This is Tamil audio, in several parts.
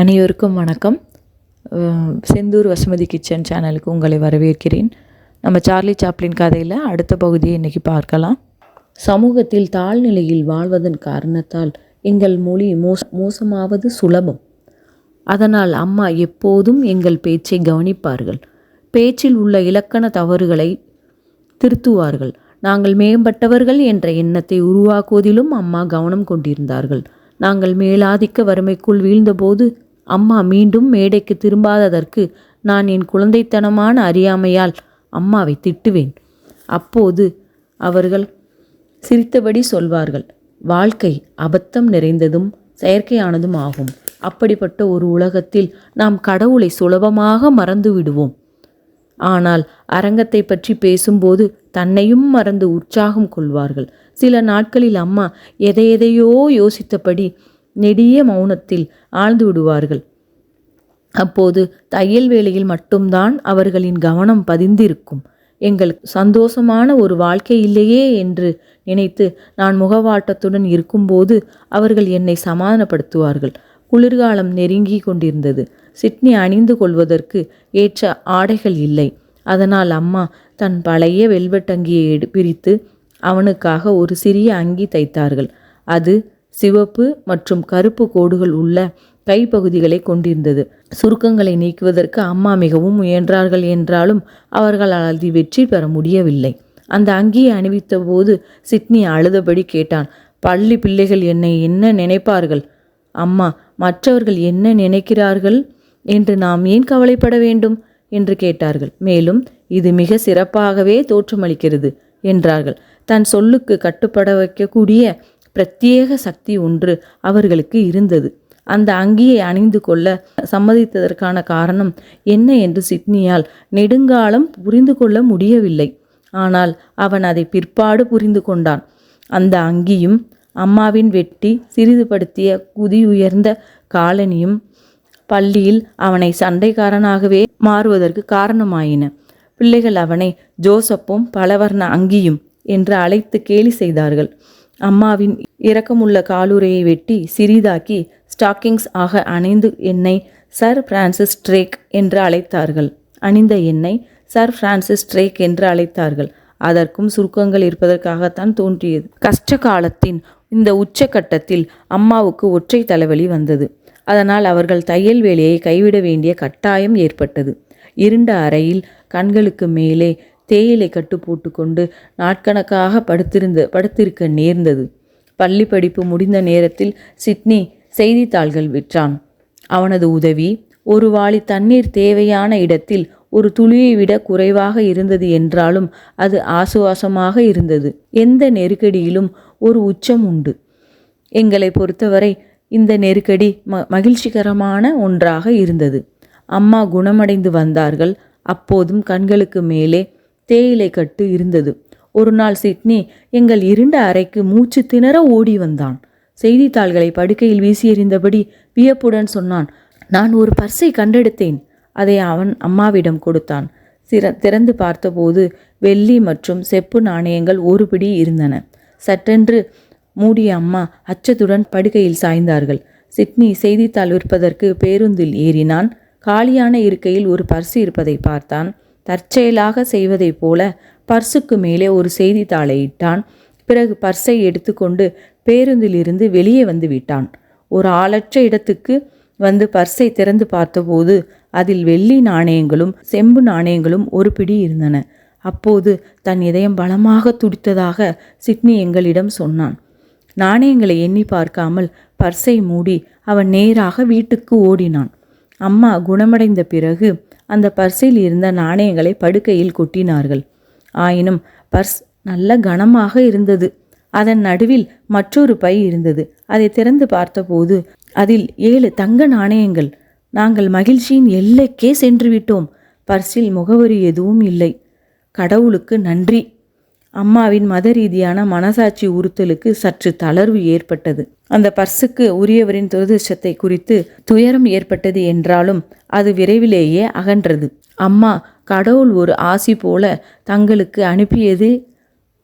அனைவருக்கும் வணக்கம். செந்தூர் வசுமதி கிச்சன் சேனலுக்கு உங்களை வரவேற்கிறேன். நம்ம சார்லி சாப்ளின் கதையில் அடுத்த பகுதியை இன்னைக்கு பார்க்கலாம். சமூகத்தில் தாழ்நிலையில் வாழ்வதன் காரணத்தால் எங்கள் மொழி மோச மோசமாவது சுலபம். அதனால் அம்மா எப்போதும் எங்கள் பேச்சை கவனிப்பார்கள். பேச்சில் உள்ள இலக்கண தவறுகளை திருத்துவார்கள். நாங்கள் மேம்பட்டவர்கள் என்ற எண்ணத்தை உருவாக்குவதிலும் அம்மா கவனம் கொண்டிருந்தார்கள். நாங்கள் மேலாதிக்க வறுமைக்குள் வீழ்ந்தபோது அம்மா மீண்டும் மேடைக்கு திரும்பாததற்கு நான் என் குழந்தைத்தனமான அறியாமையால் அம்மாவை திட்டுவேன். அப்போது அவர்கள் சிரித்தபடி சொல்வார்கள் வாழ்க்கை அபத்தம் நிறைந்ததும் செயற்கையானதும் ஆகும். அப்படிப்பட்ட ஒரு உலகத்தில் நாம் கடவுளை சுலபமாக மறந்து விடுவோம். ஆனால் அரங்கத்தை பற்றி பேசும்போது தன்னையும் மறந்து உற்சாகம் கொள்வார்கள். சில நாட்களில் அம்மா எதை எதையோ யோசித்தபடி நெடிய மௌனத்தில் ஆழ்ந்து விடுவார்கள். அப்போது தையல் வேலையில் மட்டும்தான் அவர்களின் கவனம் பதிந்திருக்கும். எங்கள் சந்தோஷமான ஒரு வாழ்க்கை இல்லையே என்று நினைத்து நான் முகவாட்டத்துடன் இருக்கும்போது அவர்கள் என்னை சமாதானப்படுத்துவார்கள். குளிர்காலம் நெருங்கி கொண்டிருந்தது. சிட்னி அணிந்து கொள்வதற்கு ஏற்ற ஆடைகள் இல்லை. அதனால் அம்மா தன் பழைய வெல்வெட்டங்கியை எடு பிரித்து அவனுக்காக ஒரு சிறிய அங்கி தைத்தார்கள். அது சிவப்பு மற்றும் கருப்பு கோடுகள் உள்ள கைப்பகுதிகளை கொண்டிருந்தது. சுருக்கங்களை நீக்குவதற்கு அம்மா மிகவும் முயன்றார்கள் என்றாலும் அவர்களால் அது வெற்றி பெற முடியவில்லை. அந்த அங்கியை அணிவித்த போது சிட்னி அழுதபடி கேட்டான் பள்ளி பிள்ளைகள் என்னை என்ன நினைப்பார்கள்? அம்மா மற்றவர்கள் என்ன நினைக்கிறார்கள்? என்று நாம் ஏன் கவலைப்பட வேண்டும்? என்று கேட்டார்கள். மேலும் இது மிக சிறப்பாகவே தோற்றமளிக்கிறது என்றார்கள். தன் சொல்லுக்கு கட்டுப்பட வைக்கக்கூடிய பிரத்யேக சக்தி ஒன்று அவர்களுக்கு இருந்தது. அந்த அங்கியை அணிந்து கொள்ள சம்மதித்ததற்கான காரணம் என்ன என்று சிட்னியால் நெடுங்காலம் புரிந்து கொள்ள முடியவில்லை. ஆனால் அவன் அதை பிற்பாடு புரிந்து கொண்டான். அந்த அங்கியும் அம்மாவின் வெட்டி சிறிதுபடுத்திய குதி உயர்ந்த காலனியும் பள்ளியில் அவனை சண்டைக்காரனாகவே மாறுவதற்கு காரணமாயின. பிள்ளைகள் அவனை ஜோசப்பும் பலவர்ண அங்கியும் என்று அழைத்து கேலி செய்தார்கள். அம்மாவின் இரக்கமுள்ள காலுறையை வெட்டி சிறிதாக்கி ஸ்டாக்கிங்ஸ் ஆக அணிந்து என்னை சர் பிரான்சிஸ் ட்ரேக் என்று அழைத்தார்கள். அணிந்த என்னை சர் பிரான்சிஸ் ட்ரேக் என்று அழைத்தார்கள். அதற்கும் சுருக்கங்கள் இருப்பதற்காகத்தான் தோன்றியது. கஷ்ட காலத்தின் இந்த உச்சக்கட்டத்தில் அம்மாவுக்கு ஒற்றை தலைவலி வந்தது. அதனால் அவர்கள் தையல் வேலையை கைவிட வேண்டிய கட்டாயம் ஏற்பட்டது. இருண்ட அறையில் கண்களுக்கு மேலே தேயிலை கட்டு போட்டுக்கொண்டு நாட்கணக்காக படுத்திருந்த படுத்திருக்க நேர்ந்தது. பள்ளி படிப்பு முடிந்த நேரத்தில் சிட்னி செய்தித்தாள்கள் விற்றான். அவனது உதவி ஒரு வாளி தண்ணீர் தேவையான இடத்தில் ஒரு துளியை விட குறைவாக இருந்தது என்றாலும் அது ஆசுவாசமாக இருந்தது. எந்த நெருக்கடியிலும் ஒரு உச்சம் உண்டு. எங்களை பொறுத்தவரை இந்த நெருக்கடி ம மகிழ்ச்சிகரமான ஒன்றாக இருந்தது. அம்மா குணமடைந்து வந்தார்கள். அப்போதும் கண்களுக்கு மேலே தேயிலை கட்டு இருந்தது. ஒரு நாள் சிட்னி எங்கள் இருண்ட அறைக்கு மூச்சு திணற ஓடி வந்தான். செய்தித்தாள்களை படுக்கையில் வீசி எறிந்தபடி வியப்புடன் சொன்னான் நான் ஒரு பர்ஸை கண்டெடுத்தேன். அதை அவன் அம்மாவிடம் கொடுத்தான். சிற திறந்து பார்த்தபோது வெள்ளி மற்றும் செப்பு நாணயங்கள் ஒரு பிடி இருந்தன. சட்டென்று மூடிய அம்மா அச்சத்துடன் படுக்கையில் சாய்ந்தார்கள். சிட்னி செய்தித்தாள் விற்பதற்கு பேருந்தில் ஏறினான். காலியான இருக்கையில் ஒரு பர்ஸ் இருப்பதை பார்த்தான். தற்செயலாக செய்வதைப் போல பர்சுக்கு மேலே ஒரு செய்தித்தாளை இட்டான் பிறகு பர்ஸை எடுத்துக்கொண்டு பேருந்திலிருந்து வெளியே வந்து விட்டான். ஒரு ஆளற்ற இடத்துக்கு வந்து பர்ஸை திறந்து பார்த்தபோது அதில் வெள்ளி நாணயங்களும் செம்பு நாணயங்களும் ஒரு பிடி இருந்தன. அப்போது தன் இதயம் பலமாக துடித்ததாக சிட்னி எங்களிடம் சொன்னான். நாணயங்களை எண்ணி பார்க்காமல் பர்ஸை மூடி அவன் நேராக வீட்டுக்கு ஓடினான். அம்மா குணமடைந்த பிறகு அந்த பர்ஸில் இருந்த நாணயங்களை படுக்கையில் கொட்டினார்கள். ஆயினும் பர்ஸ் நல்ல கனமாக இருந்தது. அதன் நடுவில் மற்றொரு பை இருந்தது. அதை திறந்து பார்த்தபோது அதில் ஏழு தங்க நாணயங்கள். நாங்கள் மகிழ்ச்சியின் எல்லைக்கே சென்று விட்டோம். பர்ஸில் முகவரி எதுவும் இல்லை. கடவுளுக்கு நன்றி. அம்மாவின் மத ரீதியான மனசாட்சி உறுத்தலுக்கு சற்று தளர்வு ஏற்பட்டது. அந்த பர்சுக்கு உரியவரின் துரதிருஷ்டத்தை குறித்து துயரம் ஏற்பட்டது என்றாலும் அது விரைவிலேயே அகன்றது. அம்மா கடவுள் ஒரு ஆசி போல தங்களுக்கு அனுப்பியது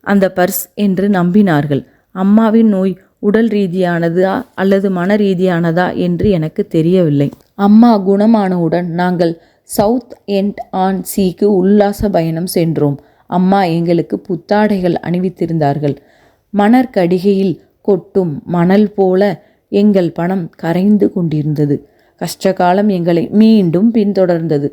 அந்த பர்ஸ் என்று நம்பினார்கள். அம்மாவின் நோய் உடல் ரீதியானதா அல்லது மன ரீதியானதா என்று எனக்கு தெரியவில்லை. அம்மா குணமானவுடன் நாங்கள் சவுத் எண்ட் ஆன் சீக்கு உல்லாச பயணம் சென்றோம். அம்மா எங்களுக்கு புத்தாடைகள் அணிவித்திருந்தார்கள். மணற்கடிகையில் கொட்டும் மணல் போல எங்கள் பணம் கரைந்து கொண்டிருந்தது. கஷ்டகாலம் எங்களை மீண்டும் பின்தொடர்ந்தது.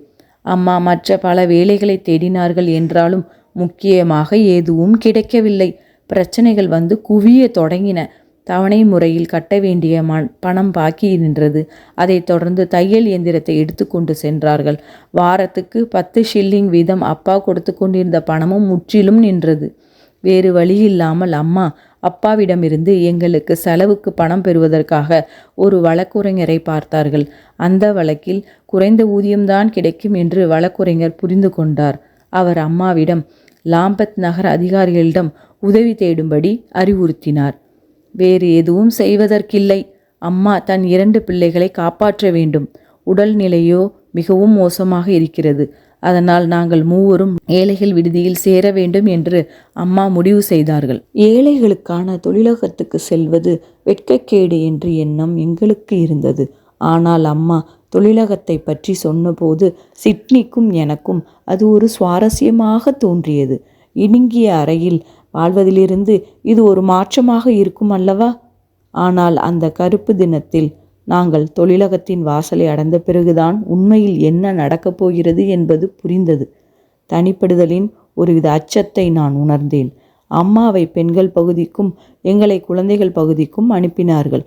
அம்மா மற்ற பல வேலைகளை தேடினார்கள் என்றாலும் முக்கியமாக எதுவும் கிடைக்கவில்லை. பிரச்சனைகள் வந்து குவிய தொடங்கின. தவணை முறையில் கட்ட வேண்டிய ம பணம் பாக்கி நின்றது. அதைத் தொடர்ந்து தையல் இயந்திரத்தை எடுத்துக்கொண்டு சென்றார்கள். வாரத்துக்கு பத்து ஷில்லிங் வீதம் அப்பா கொடுத்து கொண்டிருந்த பணமும் முற்றிலும் நின்றது. வேறு வழியில்லாமல் அம்மா அப்பாவிடமிருந்து எங்களுக்கு செலவுக்கு பணம் பெறுவதற்காக ஒரு வழக்குரைஞரை பார்த்தார்கள். அந்த வழக்கில் குறைந்த ஊதியம்தான் கிடைக்கும் என்று வழக்குரைஞர் புரிந்து கொண்டார். அவர் அம்மாவிடம் லாம்பத் நகர அதிகாரிகளிடம் உதவி தேடும்படி அறிவுறுத்தினார். வேறு எதுவும் செய்வதற்கில்லை. அம்மா தன் இரண்டு பிள்ளைகளை காப்பாற்ற வேண்டும். உடல்நிலையோ மிகவும் மோசமாக இருக்கிறது. அதனால் நாங்கள் மூவரும் ஏழைகள் விடுதியில் சேர வேண்டும் என்று அம்மா முடிவு செய்தார்கள். ஏழைகளுக்கான தொழிலகத்துக்கு செல்வது வெட்கக்கேடு என்று எண்ணம் எங்களுக்கு இருந்தது. ஆனால் அம்மா தொழிலகத்தை பற்றி சொன்னபோது சிட்னிக்கும் எனக்கும் அது ஒரு சுவாரஸ்யமாக தோன்றியது. இடுங்கிய அறையில் வாழ்வதிலிருந்து இது ஒரு மாற்றமாக இருக்கும் அல்லவா? ஆனால் அந்த கருப்பு தினத்தில் நாங்கள் தொழிலகத்தின் வாசலை அடைந்த பிறகுதான் உண்மையில் என்ன நடக்கப் போகிறது என்பது புரிந்தது. தனிப்படுதலின் ஒருவித அச்சத்தை நான் உணர்ந்தேன். அம்மாவை பெண்கள் பகுதிக்கும் எங்களை குழந்தைகள் பகுதிக்கும் அனுப்பினார்கள்.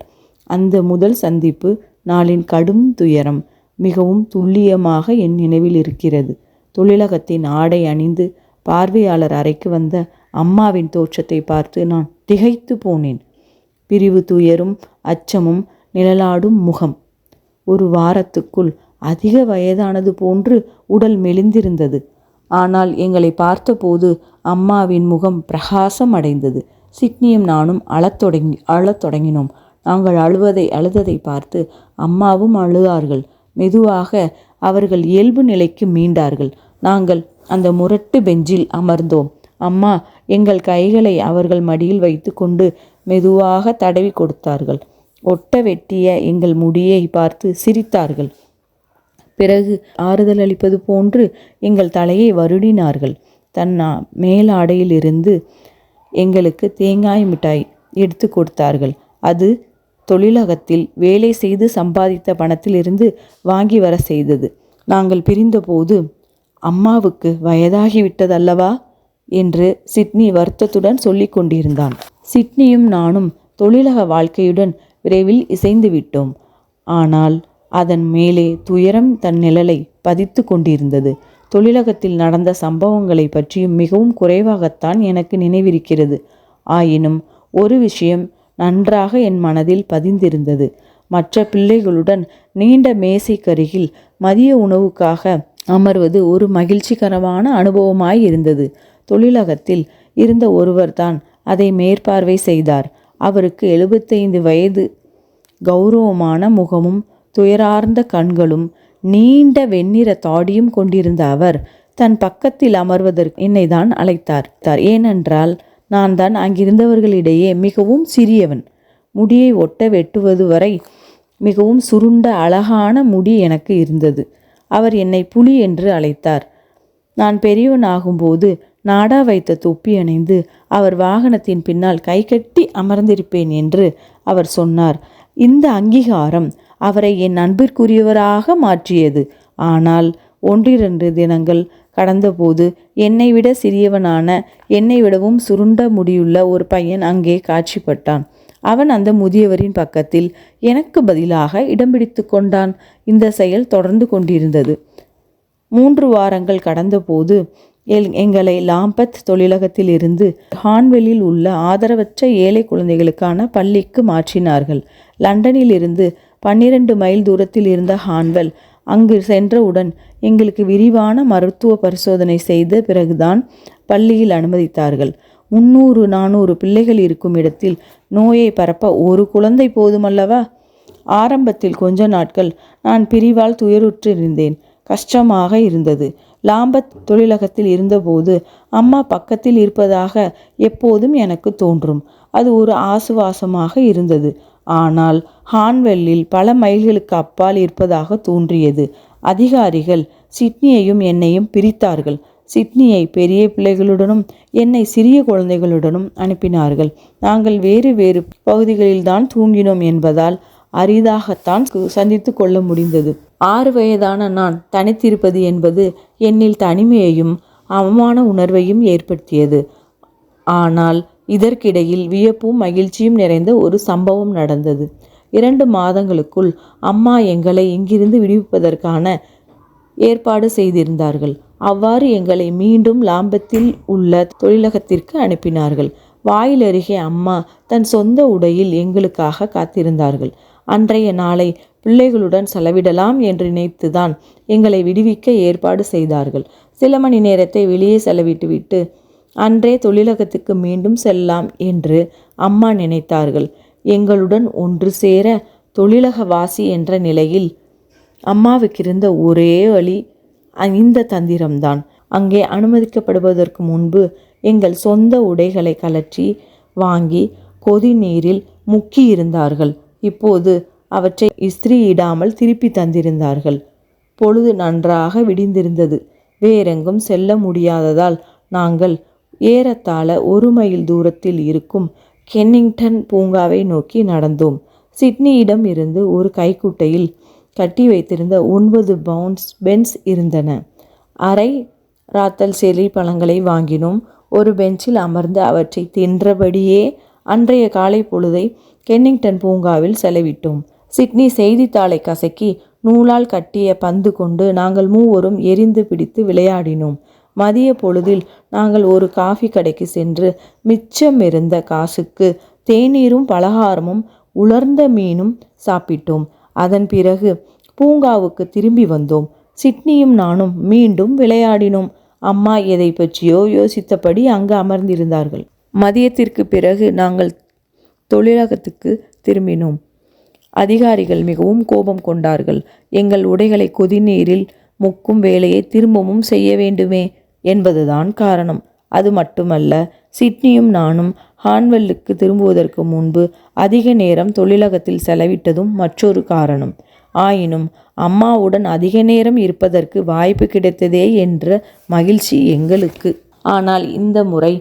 அந்த முதல் சந்திப்பு நாளின் கடும் துயரம் மிகவும் துல்லியமாக என் நினைவில் இருக்கிறது. தொழிலகத்தின் ஆடை அணிந்து பார்வையாளர் அறைக்கு வந்த அம்மாவின் தோற்றத்தை பார்த்து நான் திகைத்து போனேன். பிரிவு துயரும் அச்சமும் நிழலாடும் முகம். ஒரு வாரத்துக்குள் அதிக வயதானது போன்று உடல் மெலிந்திருந்தது. ஆனால் எங்களை பார்த்தபோது அம்மாவின் முகம் பிரகாசம் அடைந்தது சிட்னியும் நானும் அழத் தொடங்கி அழத் தொடங்கினோம். நாங்கள் அழுவதை அழுததை பார்த்து அம்மாவும் அழுதார்கள். மெதுவாக அவர்கள் இயல்பு நிலைக்கு மீண்டார்கள். நாங்கள் அந்த முரட்டு பெஞ்சில் அமர்ந்தோம். அம்மா எங்கள் கைகளை அவர்கள் மடியில் வைத்துக்கொண்டு மெதுவாக தடவி கொடுத்தார்கள். ஒட்ட வெட்டிய எங்கள் முடியை பார்த்து சிரித்தார்கள். பிறகு ஆறுதல் அளிப்பது போன்று எங்கள் தலையை வருடினார்கள். தன் மேலாடையிலிருந்து எங்களுக்கு தேங்காய் மிட்டாய் எடுத்து கொடுத்தார்கள். அது தொழிலகத்தில் வேலை செய்து சம்பாதித்த பணத்திலிருந்து வாங்கி வர செய்தது. நாங்கள் பிரிந்தபோது அம்மாவுக்கு வயதாகிவிட்டதல்லவா? என்று சிட்னி வருத்தத்துடன் சொல்லி கொண்டிருந்தான். சிட்னியும் நானும் தொழிலக வாழ்க்கையுடன் விரைவில் இசைந்து விட்டோம் ஆனால் அதன் மேலே துயரம் தன் நிழலை பதித்து கொண்டிருந்தது. தொழிலகத்தில் நடந்த சம்பவங்களை பற்றியும் மிகவும் குறைவாகத்தான் எனக்கு நினைவிருக்கிறது. ஆயினும் ஒரு விஷயம் நன்றாக என் மனதில் பதிந்திருந்தது. மற்ற பிள்ளைகளுடன் நீண்ட மேசைக்கருகில் மதிய உணவுக்காக அமர்வது ஒரு மகிழ்ச்சிகரமான அனுபவமாய் இருந்தது தொழிலகத்தில் இருந்த ஒருவர்தான் அதை மேற்பார்வை செய்தார். அவருக்கு எழுபத்தைந்து வயது. கௌரவமான முகமும் துயரார்ந்த கண்களும் நீண்ட வெண்ணிற தாடியும் கொண்டிருந்த அவர் தன் பக்கத்தில் அமர்வதற்கு என்னை தான் அழைத்தார். ஏனென்றால் நான் தான் அங்கிருந்தவர்களிடையே மிகவும் சிறியவன். முடியை ஒட்ட வெட்டுவது வரை மிகவும் சுருண்ட அழகான முடி எனக்கு இருந்தது. அவர் என்னை புலி என்று அழைத்தார். நான் பெரியவன் ஆகும்போது நாடா வைத்த தொப்பி அணிந்து அவர் வாகனத்தின் பின்னால் கைகட்டி அமர்ந்திருப்பேன் என்று அவர் சொன்னார். இந்த அங்கீகாரம் அவரை என் அன்பிற்குரியவராக மாற்றியது. ஆனால் ஒன்றிரண்டு தினங்கள் கடந்தபோது என்னை விட சிறியவனான என்னை விடவும் சுருண்ட முடியுள்ள ஒரு பையன் அங்கே காட்சிப்பட்டான். அவன் அந்த முதியவரின் பக்கத்தில் எனக்கு பதிலாக இடம் பிடித்து கொண்டான். இந்த செயல் தொடர்ந்து கொண்டிருந்தது. மூன்று வாரங்கள் கடந்தபோது எங்களை லாம்பத் தொழிலகத்தில் இருந்து ஹான்வெல்லில் உள்ள ஆதரவற்ற ஏழை குழந்தைகளுக்கான பள்ளிக்கு மாற்றினார்கள். லண்டனில் இருந்து பன்னிரண்டு மைல் தூரத்தில் இருந்த ஹான்வெல் அங்கு சென்றவுடன் எங்களுக்கு விரிவான மருத்துவ பரிசோதனை செய்த பிறகுதான் பள்ளியில் அனுமதித்தார்கள். முன்னூறு நானூறு பிள்ளைகள் இருக்கும் இடத்தில் நோயை பரப்ப ஒரு குழந்தை போதுமல்லவா? ஆரம்பத்தில் கொஞ்ச நாட்கள் நான் பிரிவால் துயருற்றிருந்தேன். கஷ்டமாக இருந்தது. லாம்பத் தொழிலகத்தில் இருந்தபோது அம்மா பக்கத்தில் இருப்பதாக எப்போதும் எனக்கு தோன்றும். அது ஒரு ஆசுவாசமாக இருந்தது. ஆனால் ஹான்வெல்லில் பல மைல்களுக்கு அப்பால் இருப்பதாக தோன்றியது. அதிகாரிகள் சிட்னியையும் என்னையும் பிரித்தார்கள். சிட்னியை பெரிய பிள்ளைகளுடனும் என்னை சிறிய குழந்தைகளுடனும் அனுப்பினார்கள். நாங்கள் வேறு வேறு பகுதிகளில்தான் தூங்கினோம் என்பதால் அரிதாகத்தான் சந்தித்து கொள்ள முடிந்தது. ஆறு வயதான நான் தனித்திருப்பது என்பது என்னில் தனிமையையும் அவமான உணர்வையும் ஏற்படுத்தியது. ஆனால் இதற்கிடையில் வியப்பும் மகிழ்ச்சியும் நிறைந்த ஒரு சம்பவம் நடந்தது. இரண்டு மாதங்களுக்குள் அம்மா எங்களை இங்கிருந்து விடுவிப்பதற்கான ஏற்பாடு செய்திருந்தார்கள். அவ்வாறு எங்களை மீண்டும் லாம்பத்தில் உள்ள தொழிலகத்திற்கு அனுப்பினார்கள். வாயிலருகே அம்மா தன் சொந்த உடையில் எங்களுக்காக காத்திருந்தார்கள். அன்றைய நாளை பிள்ளைகளுடன் செலவிடலாம் என்று நினைத்துதான் எங்களை விடுவிக்க ஏற்பாடு செய்தார்கள். சில மணி நேரத்தை வெளியே செலவிட்டுவிட்டு அன்றே தொழிலகத்துக்கு மீண்டும் செல்லலாம் என்று அம்மா நினைத்தார்கள். எங்களுடன் ஒன்று சேர தொழிலகவாசி என்ற நிலையில் அம்மாவுக்கு இருந்த ஒரே வழி இந்த தந்திரம்தான். அங்கே அனுமதிக்கப்படுவதற்கு முன்பு எங்கள் சொந்த உடைகளை கலற்றி வாங்கி கொதி நீரில் முக்கி இருந்தார்கள் இப்போது அவற்றை இஸ்திரியிடாமல் திருப்பி தந்திருந்தார்கள். பொழுது நன்றாக விடிந்திருந்தது. வேறெங்கும் செல்ல முடியாததால் நாங்கள் ஏறத்தாழ ஒரு மைல் தூரத்தில் இருக்கும் கென்னிங்டன் பூங்காவை நோக்கி நடந்தோம். சிட்னியிடம் இருந்து ஒரு கைக்குட்டையில் கட்டி வைத்திருந்த ஒன்பது பவுன்ஸ் பென்ஸ் இருந்தன. அரை ராத்தல் செலி பழங்களை வாங்கினோம். ஒரு பெஞ்சில் அமர்ந்து அவற்றை தின்றபடியே அன்றைய காலை பொழுதை கென்னிங்டன் பூங்காவில் செலவிட்டோம். சிட்னி செய்தித்தாளை கசக்கி நூலால் கட்டிய பந்து கொண்டு நாங்கள் மூவரும் எரிந்து பிடித்து விளையாடினோம். மதிய பொழுதில் நாங்கள் ஒரு காஃபி கடைக்கு சென்று மிச்சம் இருந்த காசுக்கு தேநீரும் பலகாரமும் உலர்ந்த மீனும் சாப்பிட்டோம். அதன் பிறகு பூங்காவுக்கு திரும்பி வந்தோம். சிட்னியும் நானும் மீண்டும் விளையாடினோம். அம்மா எதை பற்றியோ யோசித்தபடி அங்கு அமர்ந்திருந்தார்கள். மதியத்திற்கு பிறகு நாங்கள் தொழிலகத்துக்கு திரும்பினோம். அதிகாரிகள் மிகவும் கோபம் கொண்டார்கள். எங்கள் உடைகளை கொதிநீரில் முக்கும் வேலையை திரும்பவும் செய்ய வேண்டுமே என்பதுதான் காரணம். அது மட்டுமல்ல சிட்னியும் நானும் ஹான்வெல்லுக்கு திரும்புவதற்கு முன்பு அதிக நேரம் தொழிலகத்தில் செலவிட்டதும் மற்றொரு காரணம். ஆயினும் அம்மாவுடன் அதிக நேரம் இருப்பதற்கு வாய்ப்பு கிடைத்ததே என்ற மகிழ்ச்சி எங்களுக்கு. ஆனால் இந்த முறை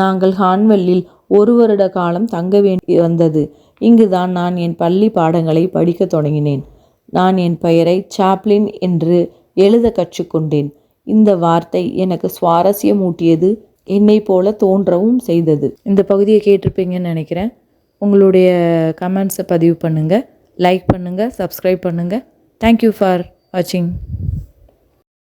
நாங்கள் ஹான்வெல்லில் ஒரு வருட காலம் தங்க வேண்டி வந்தது. இங்குதான் நான் என் பள்ளி பாடங்களை படிக்க தொடங்கினேன். நான் என் பெயரை சாப்ளின் என்று எழுத கற்றுக்கொண்டேன். இந்த வார்த்தை எனக்கு சுவாரஸ்யமூட்டியது என்னை போல தோன்றவும் செய்தது. இந்த பகுதியை கேட்டிருப்பீங்கன்னு நினைக்கிறேன். உங்களுடைய கமெண்ட்ஸை பதிவு பண்ணுங்கள் லைக் பண்ணுங்கள் சப்ஸ்கிரைப் பண்ணுங்கள் தேங்க்யூ ஃபார் வாட்சிங்